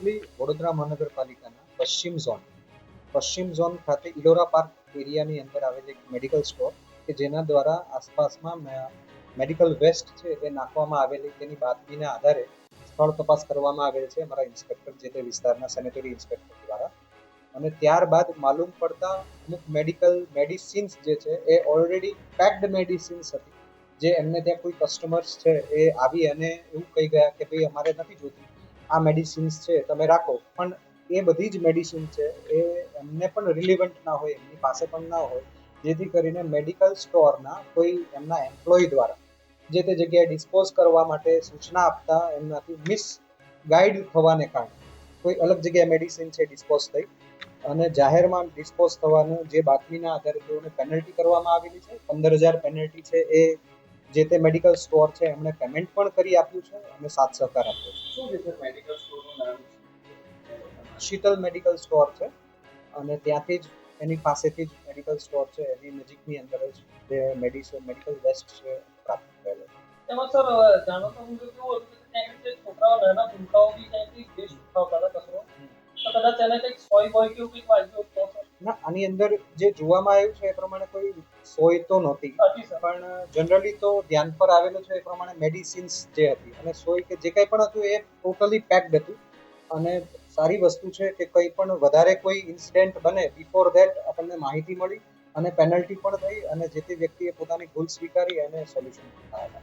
Actually Vadodara મહાનગરપાલિકાના પશ્ચિમ zone પશ્ચિમ ઝોન ખાતે ઇલોરા પાર્ક એરિયાની અંદર આવેલ એક મેડિકલ સ્ટોર કે જેના દ્વારા આસપાસમાં મેડિકલ વેસ્ટ છે એ નાખવામાં આવેલી તેની બાતમીના આધારે સ્થળ તપાસ કરવામાં આવેલ છે અમારા ઇન્સ્પેક્ટર જે તે વિસ્તારના સેનેટરી ઇન્સ્પેક્ટર દ્વારા. અને ત્યારબાદ માલુમ પડતા અમુક મેડિકલ મેડિસિન્સ જે છે એ ઓલરેડી પેક્ડ મેડિસિન્સ હતી. જે એમને ત્યાં કોઈ કસ્ટમર્સ છે એ આવી અને એવું કહી ગયા કે ભાઈ અમારે નથી જોતી આ મેડિસિન્સ છે, તમે રાખો. પણ એ બધી જ મેડિસિન છે, એ એમને પણ રિલિવન્ટ ના હોય, એમની પાસે પણ ના હોય. જેથી કરીને મેડિકલ સ્ટોરના કોઈ એમના એમ્પ્લોય દ્વારા, જે તે જગ્યાએ ડિસ્પોઝ કરવા માટે સૂચના આપતા, એમનાથી મિસ ગાઈડ થવાને કારણે, કોઈ અલગ જગ્યાએ મેડિસિન છે ડિસ્પોઝ થઈ. અને જાહેરમાં ડિસ્પોઝ થવાનું જે બાતમીના આધારે તેઓને પેનલ્ટી કરવામાં આવેલી છે, પંદર હજાર પેનલ્ટી છે એ જે તે મેડિકલ સ્ટોર છે, એમણે પેમેન્ટ પણ કરી આપ્યું છે, અને સાથ સહકાર આપ્યો છે. શું છે સર મેડિકલ સ્ટોરનું નામ? શીતલ મેડિકલ સ્ટોર છે. અને ત્યાંથી જ એની પાસેથી જ મેડિકલ સ્ટોર છે. એની નજીકની અંદર જ જે મેડિસિન મેડિકલ વેસ્ટ છે પ્રાપ્ત થયેલો છે. એમાં સર જાણવા મુજબ કેવું હતું કે ક્યાંક જે છોકરાઓ નાના ભૂલકાઓ બી કચરો તો કદાચ એને કંઈક સોય બોય કે કંઈક વાગ્યું તો ના આની અંદર જે જોવામાં આવ્યું છે એ પ્રમાણે કોઈ સોય તો નહોતી. પણ જનરલી તો ધ્યાન પર આવેલું છે એ પ્રમાણે મેડિસિન્સ જે હતી. અને સોય કે જે કંઈ પણ હતું એ ટોટલી પેક્ડ હતું. અને સારી વસ્તુ છે કે કંઈ પણ વધારે કોઈ ઇન્સિડેન્ટ બને બિફોર ધેટ આપણને માહિતી મળી અને પેનલ્ટી પણ થઈ અને જે તે વ્યક્તિએ પોતાની ભૂલ સ્વીકારી અને સોલ્યુશન આવેલા